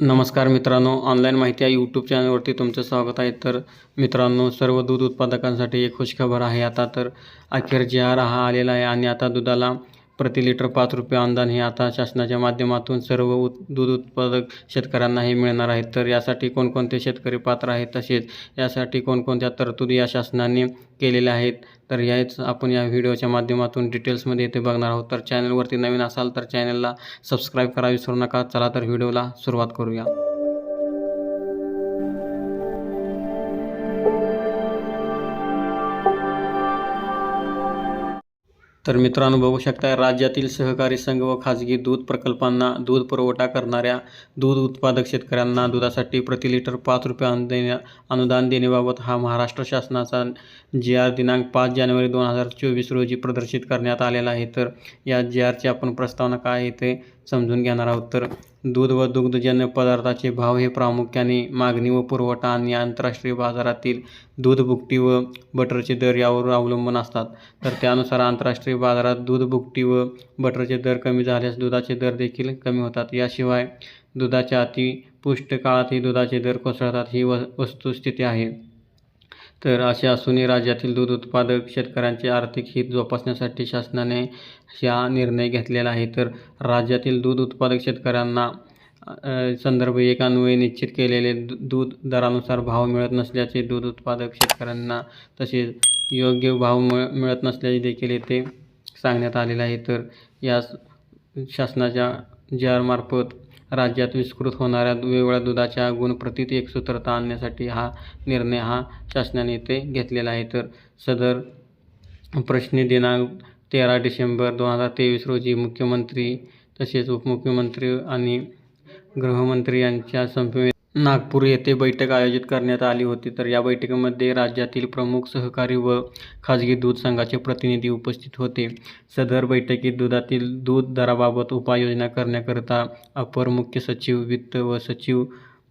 नमस्कार मित्रांनो ऑनलाईन माहिती या यूट्यूब चॅनलवरती तुमचं स्वागत आहे. तर मित्रांनो सर्व दूध उत्पादकांसाठी एक खुशखबर आहे. आता तर अखेर जी आर हा आलेला आहे आणि आता दुधाला प्रति लिटर पाच रुपये अनुदान हे आता शासनाच्या माध्यमातून सर्व उत दूध उत्पादक शेतकऱ्यांना हे मिळणार आहे. तर यासाठी कोणकोणते शेतकरी पात्र आहेत तसेच यासाठी कोणकोणत्या तरतुदी या शासनाने केलेल्या आहेत? तर याच आपण या व्हिडिओच्या माध्यमातून डिटेल्समध्ये येथे बघणार आहोत. तर चॅनलवरती नवीन असाल तर चॅनलला सबस्क्राईब करा विसरू नका. चला तर व्हिडिओला सुरुवात करूया. तर मित्रांनो बघू शकता राज्यातील सहकारी संघ व खाजगी दूध प्रकल्पांना दूध पुरवठा करणाऱ्या दूध उत्पादक शेतकऱ्यांना दुधासाठी प्रति लिटर पाच रुपये अनु देण्या अनुदान देण्याबाबत हा महाराष्ट्र शासनाचा जी आर दिनांक पाच जानेवारी दोन हजार चोवीस रोजी प्रदर्शित करण्यात आलेला आहे तर या जी आरची आपण प्रस्तावना काय आहे ते समजून घेणार आहोत. तर दूध व दुग्धजन्य पदार्थाचे भाव हे प्रामुख्याने मागणी व पुरवठा आणि आंतरराष्ट्रीय बाजारातील दूध भुकटी व बटरचे दर यावर अवलंबून असतात. तर त्यानुसार आंतरराष्ट्रीय बाजारात दूध भुकटी व बटरचे दर कमी झाल्यास दुधाचे दर देखील कमी होतात. याशिवाय दुधाच्या अति पुष्ट काळातही दुधाचे दर कोसळतात ही व वस्तुस्थिती आहे. तर असे असूनही राज्यातील दूध उत्पादक शेतकऱ्यांचे आर्थिक हित जोपासण्यासाठी शासनाने हा निर्णय घेतलेला आहे. तर राज्यातील दूध उत्पादक शेतकऱ्यांना संदर्भ एक अन्वये निश्चित केलेले दूध दरानुसार भाव मिळत नसल्याचे दूध उत्पादक शेतकऱ्यांना तसेच योग्य भाव मिळ मिळत नसल्याचे देखील येथे सांगण्यात आलेलं आहे. तर या शासनाच्या जी आरमार्फत राज्यात विस्कृत होणाऱ्या वेगवेगळ्या दुधाच्या गुणप्रतीत एकसूत्रता आणण्यासाठी हा निर्णय हा शासनाने इथे घेतलेला आहे. तर सदर प्रश्नी दिनांक तेरा डिसेंबर दोन हजार तेवीस रोजी मुख्यमंत्री तसेच उपमुख्यमंत्री आणि गृहमंत्री यांच्या संपवे नागपूर येथे बैठक आयोजित करण्यात आली होती. तर या बैठकीमध्ये राज्यातील प्रमुख सहकारी व खाजगी दूध संघाचे प्रतिनिधी उपस्थित होते. सदर बैठकीत दुधातील दूध दराबाबत उपाययोजना करण्याकरिता अपर मुख्य सचिव वित्त व सचिव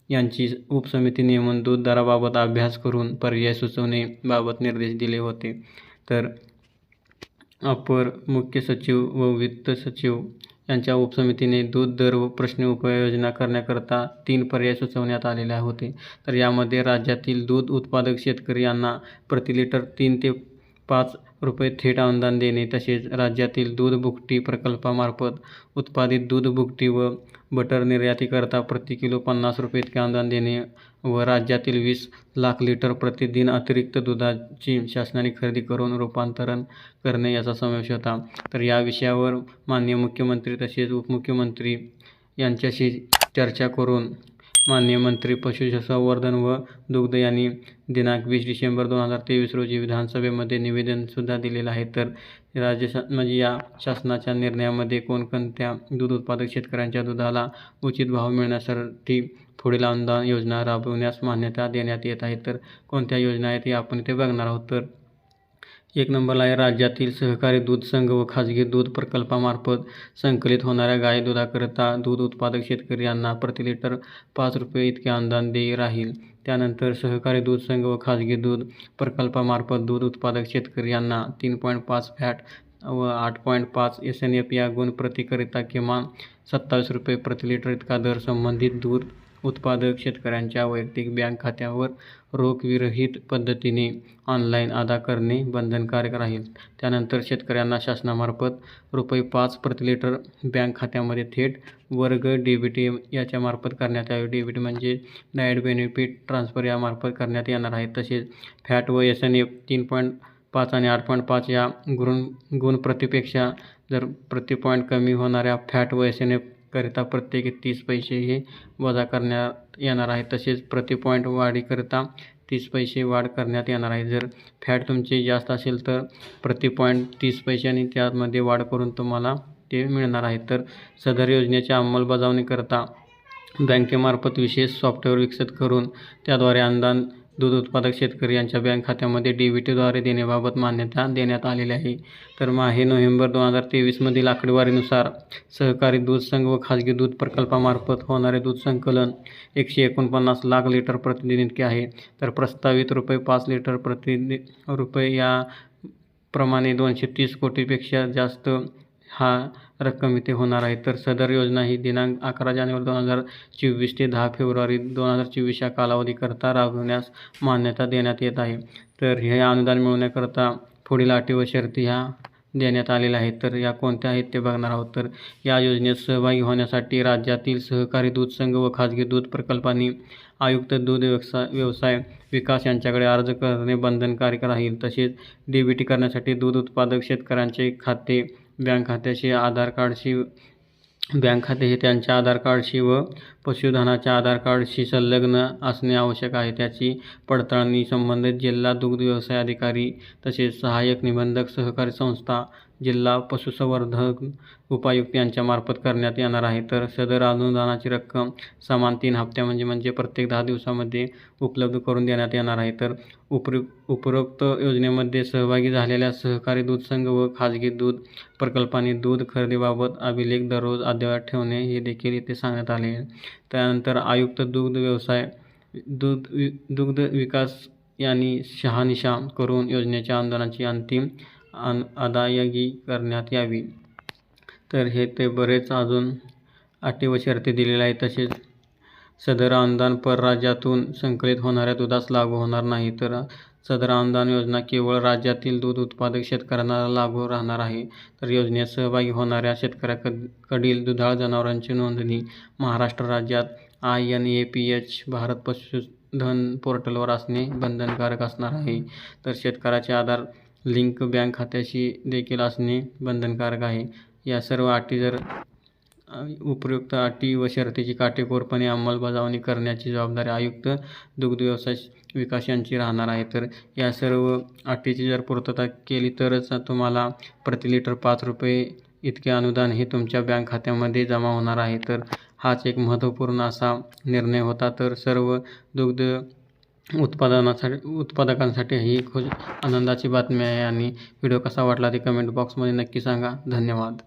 यांची उपसमिती नेमून दूध दराबाबत अभ्यास करून पर्याय सुचवणेबाबत निर्देश दिले होते. तर अपर मुख्य सचिव व वित्त सचिव यांच्या उपसमितीने दूध दर व प्रश्न उपाययोजना करण्याकरता तीन पर्याय सुचवण्यात आलेले होते. तर यामध्ये राज्यातील दूध उत्पादक शेतकरी यांना प्रति लिटर तीन ते पाच रुपये थेट अनुदान देणे तसेच राज्यातील दूध भुकटी प्रकल्पामार्फत उत्पादित दूध भुकटी व बटर निर्यातीकरता प्रति किलो पन्नास रुपये इतके अनुदान देणे व राज्यातील वीस लाख लिटर प्रतिदिन अतिरिक्त दुधाची शासनाने खरेदी करून रूपांतरण करणे याचा समावेश होता. तर या विषयावर माननीय मुख्यमंत्री तसेच उपमुख्यमंत्री यांच्याशी चर्चा करून माननीय मंत्री पशुसंवर्धन व दुग्ध यांनी दिनांक वीस डिसेंबर दोन हजार तेवीस रोजी विधानसभेमध्ये निवेदनसुद्धा दिलेलं आहे. तर राज्य शा म्हणजे या शासनाच्या निर्णयामध्ये कोणकोणत्या दूध उत्पादक शेतकऱ्यांच्या दुधाला उचित भाव मिळण्यासाठी पुढील अनुदान योजना राबवण्यास मान्यता देण्यात येत आहे? तर कोणत्या योजना आहेत हे आपण इथे बघणार आहोत. तर एक नंबरला आहे राज्यातील सहकारी दूध संघ व खाजगी दूध प्रकल्पामार्फत संकलित होणाऱ्या गाय दुधाकरिता दूध उत्पादक शेतकरी यांना प्रति लिटर पाच रुपये इतके अनुदान देय राहील. त्यानंतर सहकारी दूध संघ व खाजगी दूध प्रकल्पामार्फत दूध उत्पादक शेतकरी यांना तीन पॉईंट पाच फॅट व आठ पॉईंट पाच एस एन एफ या गुणप्रतीकरिता किमान सत्तावीस रुपये प्रति लिटर इतका दर संबंधित दूध उत्पादक शेतकऱ्यांच्या वैयक्तिक बँक खात्यावर रोखविरहित पद्धतीने ऑनलाईन अदा करणे बंधनकारक राहील. त्यानंतर शेतकऱ्यांना शासनामार्फत रुपये पाच प्रति लिटर बँक खात्यामध्ये थेट वर्ग डी बी टी याच्यामार्फत करण्यात यावे. डी बी म्हणजे डायट बेनिफिट ट्रान्सफर यामार्फत करण्यात येणार आहे. तसेच फॅट व एस एन एफ तीन पॉईंट पाच आणि आठ पॉईंट पाच या गुण गुण प्रतिपेक्षा जर प्रति पॉईंट कमी होणाऱ्या फॅट व एस एन एफ करिता प्रत्येकी तीस पैसे हे वजा करण्यात येणार आहे. तसेच प्रति पॉईंट वाढीकरिता तीस पैसे वाढ करण्यात येणार आहे. जर फॅट तुमची जास्त असेल तर प्रति पॉईंट तीस पैसे आणि त्यामध्ये वाढ करून तुम्हाला ते मिळणार आहे. तर सदर योजनेच्या अंमलबजावणीकरता बँकेमार्फत विशेष सॉफ्टवेअर विकसित करून त्याद्वारे अनुदान दूध उत्पादक शेतकरी यांच्या बँक खात्यामध्ये डी व्ही टीद्वारे देण्याबाबत मान्यता देण्यात आलेली आहे. तर माहे नोव्हेंबर दोन हजार तेवीसमधील आकडेवारीनुसार सहकारी दूध संघ व खाजगी दूध प्रकल्पामार्फत होणारे दूध संकलन एकशे एकोणपन्नास लाख लिटर प्रतिदिन इतके आहे. तर प्रस्तावित रुपये पाच लिटर प्रतिदि रुपये या प्रमाणे दोनशे तीस कोटीपेक्षा जास्त हा रक्कम इथे होणार आहे. तर सदर योजना ही दिनांक अकरा जानेवारी दोन हजार चोवीस ते दहा फेब्रुवारी दोन हजार चोवीस या कालावधीकरता राबवण्यास मान्यता देण्यात येत आहे. तर हे अनुदान मिळवण्याकरता पुढील अटी व शर्ती ह्या देण्यात आलेल्या आहेत. तर या कोणत्या आहेत ते बघणार आहोत. तर या योजनेत सहभागी होण्यासाठी राज्यातील सहकारी दूध संघ व खाजगी दूध प्रकल्पांनी आयुक्त दूध व्यवसाय व्यवसाय विकास यांच्याकडे अर्ज करणे बंधनकारक राहील. तसेच डी बी टी करण्यासाठी दूध उत्पादक शेतकऱ्यांचे खाते बँक खात्याशी आधार कार्डशी बँक खाते हे त्यांच्या आधार कार्डशी व पशुधनाच्या आधार कार्डशी संलग्न असणे आवश्यक आहे. त्याची पडताळणी संबंधित जिल्हा दुग्ध व्यवसाय अधिकारी तसेच सहाय्यक निबंधक सहकारी संस्था जिल्हा पशुसंवर्धन उपायुक्त यांच्यामार्फत करण्यात येणार आहे. तर सदर अनुदानाची रक्कम समान तीन हप्त्या म्हणजे म्हणजे प्रत्येक दहा दिवसामध्ये उपलब्ध करून देण्यात येणार आहे. तर उपरु उपरोक्त योजनेमध्ये सहभागी झालेल्या सहकारी दूध संघ व खाजगी दूध प्रकल्पाने दूध खरेदीबाबत अभिलेख दररोज अद्ययावत ठेवणे हे देखील इथे सांगण्यात आले. आहे त्यानंतर आयुक्त दुग्ध व्यवसाय दूध वि दुग्ध विकास यांनी शहानिशा करून योजनेच्या अनुदानाची अंतिम अन अदायगी करण्यात यावी. तर हे ते बरेच अजून अटी व शर्ती दिलेल्या आहेत तसेच सदर अनुदान परराज्यातून संकलित होणाऱ्या दुधास लागू होणार नाही तर सदर अनुदान योजना केवळ राज्यातील दूध उत्पादक शेतकऱ्यांना लागू राहणार आहे. तर योजनेत सहभागी होणाऱ्या शेतकऱ्याकडील कडील दुधाळ जनावरांची नोंदणी महाराष्ट्र राज्यात I N A P H Bharat Pashudhan पोर्टलवर असणे बंधनकारक असणार आहे. तर शेतकऱ्याचे आधार लिंक बँक खात्याशी देखील असणे बंधनकारक आहे. या सर्व अटी जर उपयुक्त अटी व शर्तीची काटेकोरपणे अंमलबजावणी करण्याची जबाबदारी आयुक्त दुग्ध व्यवसाय विकास यांची राहणार आहे. तर या सर्व अटीची जर पूर्तता केली तरच तुम्हाला प्रति लिटर पाच रुपये इतके अनुदान हे तुमच्या बँक खात्यामध्ये जमा होणार आहे. तर हाच एक महत्त्वपूर्ण असा निर्णय होता. तर सर्व दुग्ध उत्पादनासाठी उत्पादकांसाठी ही खूप आनंदाची बातमी आहे आणि व्हिडिओ कसा वाटला ते कमेंट बॉक्समध्ये नक्की सांगा. धन्यवाद.